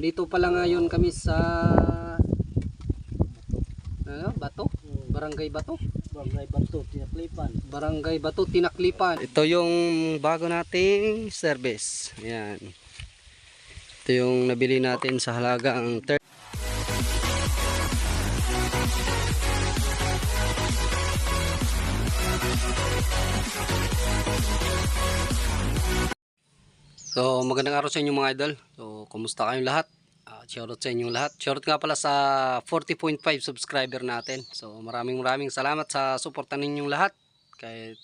Andito pala ngayon kami sa ano, Bato? Barangay Bato? Barangay Bato, Tinaklipan. Barangay Bato, Tinaklipan. Ito yung bago nating service. Yan. Ito yung nabili natin sa halagang So, magandang araw sa inyo mga idol. So, kumusta kayong lahat? Uh, shoutout sa inyong lahat. Shoutout nga pala sa 40.5 subscriber natin. So, maraming maraming salamat sa suporta ninyong lahat. Kahit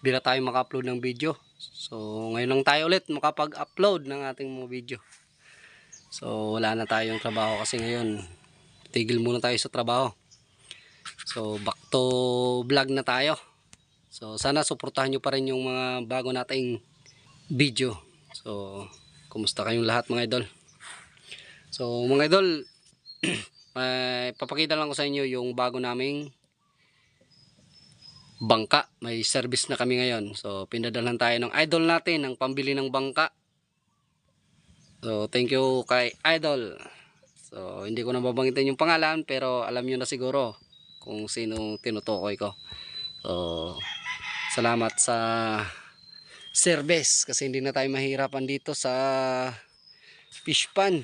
bila tayo maka-upload ng video. So, ngayon lang tayo ulit makapag-upload ng ating mga video. So, wala na tayong trabaho kasi ngayon tigil muna tayo sa trabaho. So, back to vlog na tayo. So, sana suportahan nyo pa rin yung mga bago nating video. So, kumusta kayong lahat mga idol? So, mga idol, may papakita lang ko sa inyo yung bago naming bangka. May service na kami ngayon. So, pinadalhan tayo ng idol natin ng pambili ng bangka. So, thank you kay idol. So, hindi ko na babanggitin yung pangalan pero alam nyo na siguro kung sino tinutukoy ko. So, salamat sa service kasi hindi na tayo mahirapan dito sa fish pan.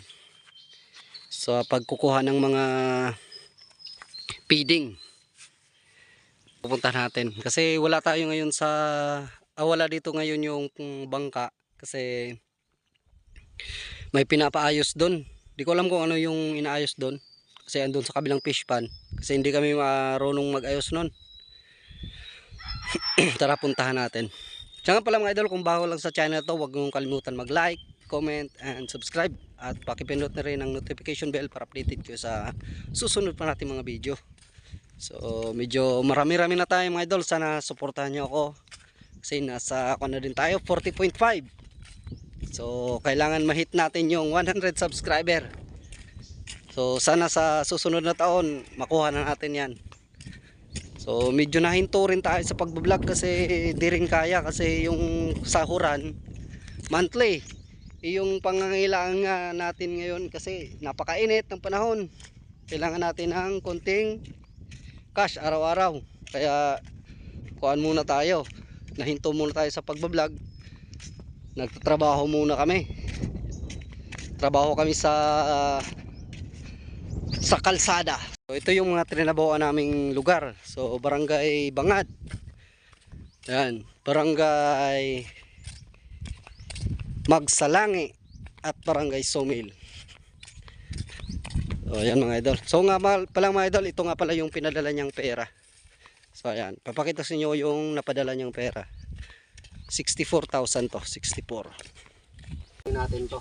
Sa pagkukuha ng mga feeding. Pupunta natin. Kasi wala tayo ngayon sa ah, wala dito ngayon yung bangka. Kasi may pinapaayos doon di ko alam kung ano yung inaayos doon kasi andun sa kabilang fish pan. Kasi hindi kami marunong mag-ayos nun. Tara puntahan natin Tsaka pala mga idol, kung bago lang sa channel to, huwag mong kalimutan mag-like, comment, and subscribe. At pakipindot na rin ang notification bell para updated kayo sa susunod pa natin mga video. So, medyo marami-rami na tayo mga idol. Sana suportahan nyo ako. Kasi nasa ako na din tayo, 40.5. So, kailangan ma-hit natin yung 100 subscriber. So, sana sa susunod na taon, makuha na natin yan. So medyo nahinto rin tayo sa pagbablog kasi di rin kaya kasi yung sahuran monthly. Yung pangangailangan nga natin ngayon kasi napakainit ng panahon. Kailangan natin ng konting cash araw-araw. Kaya kuhan muna tayo. Nahinto muna tayo sa pagbablog. Nagtatrabaho muna kami. Trabaho kami sa sa kalsada. So, ito yung mga trinabahoan naming lugar. So, Barangay Bangad. Yan. Barangay Magsalangi at Barangay Somil. So, yan mga idol. So, nga pala mga idol, ito nga pala yung pinadala niyang pera. So, ayan. Papakita sa inyo yung napadala niyang pera. 64,000 to. 64. natin to.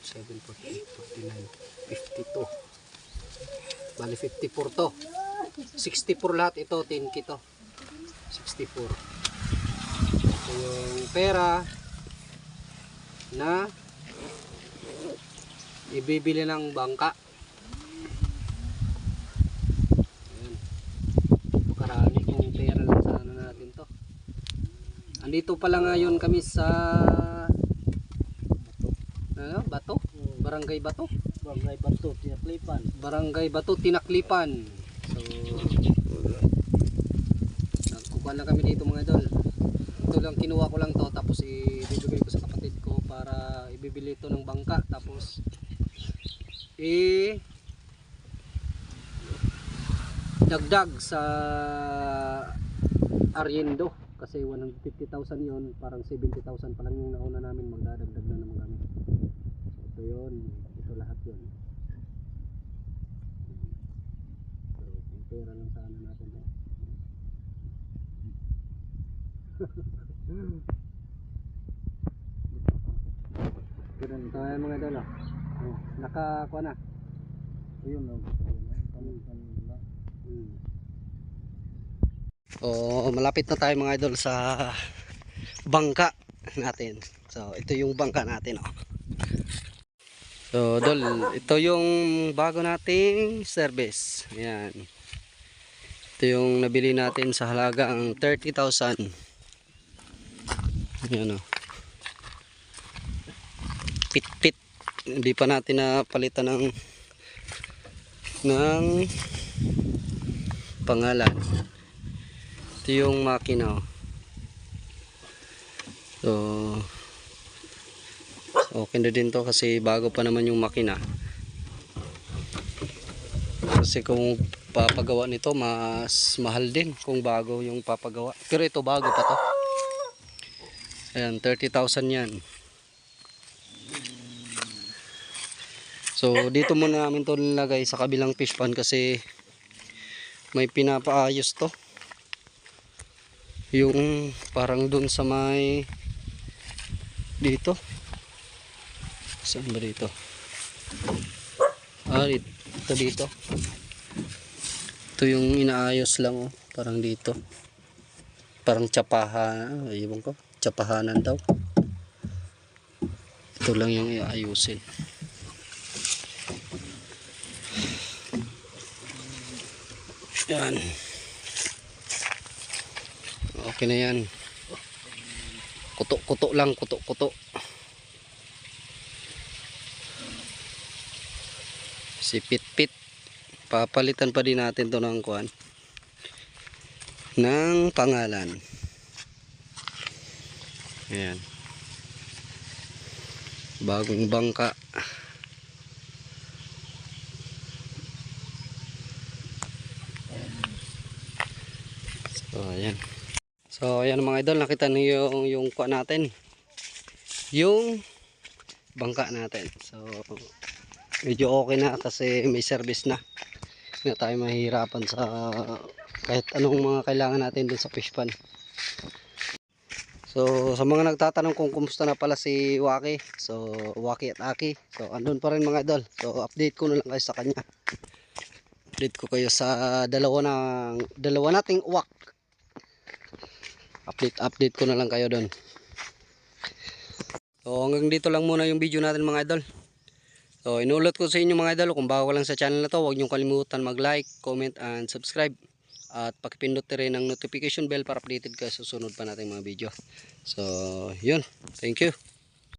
7, 48, 49, 52. Bali 54 to. 64 lahat ito, 10 kito. 64. Ito yung pera na ibibili ng bangka. Ayan. Karami kung pera lang sana natin to. Andito pala ngayon kami sa ano, Bato? Barangay Bato? Barangay Bato, Tinaklipan. Barangay Bato, Tinaklipan. So, nagkukuha lang kami dito mga idol. Ito lang, kinuha ko lang to tapos ibibigay ko sa kapatid ko para ibibili ito ng bangka. Tapos, i dagdag sa Ariendo kasi 150,000 yon parang 70,000 pa lang yung nauna namin magdadagdag na naman kami so, ito yun ito lahat yun so yung pera lang sana natin eh. rin. Ito yan mga idol. Oh. Oh, nakakuha na. Ayun, no. Ayun, palitan na. Hmm. Oh, malapit na tayo mga idol sa bangka natin. So, ito yung bangka natin, oh. So, dol, ito yung bago nating service. Ayan. Ito yung nabili natin sa halagang 30,000. Ayan, oh. Pit-pit. Hindi pa natin napalitan ng ng pangalan. Ito yung makina. oh. So, okay na din to kasi bago pa naman yung makina. Kasi kung papagawa nito, mas mahal din kung bago yung papagawa. Pero ito bago pa to. Ayan, 30,000 yan. So, dito muna namin to nilagay sa kabilang fish pond kasi may pinapaayos to. Yung parang dun sa may dito. Saan ba dito? Ah, ito dito. Ito yung inaayos lang oh. Parang dito. Parang tsapahan. Ayun ko. Tsapahanan daw. Ito lang yung iayusin. Yan. Okay na yan. Kuto-kuto lang, kuto-kuto. Si Pit-Pit. Papalitan pa din natin to ng kuan. Ng pangalan. Ayan. Bagong bangka. So, ayan. So, ayan mga idol, nakita niyo yung, yung kuha natin. Yung bangka natin. So, medyo okay na kasi may service na. Hindi tayo mahihirapan sa kahit anong mga kailangan natin dun sa fish pan. So, sa mga nagtatanong kung kumusta na pala si Waki. So, Waki at Aki. So, andun pa rin mga idol. So, update ko na lang kayo sa kanya. Update ko kayo sa dalawa ng dalawa nating uwak update update ko na lang kayo doon. So hanggang dito lang muna yung video natin mga idol. So inuulit ko sa inyo mga idol kung bago lang sa channel na to huwag niyong kalimutan mag like comment and subscribe. At pakipindot rin ng notification bell para updated ka sa susunod pa nating mga video. So yun. Thank you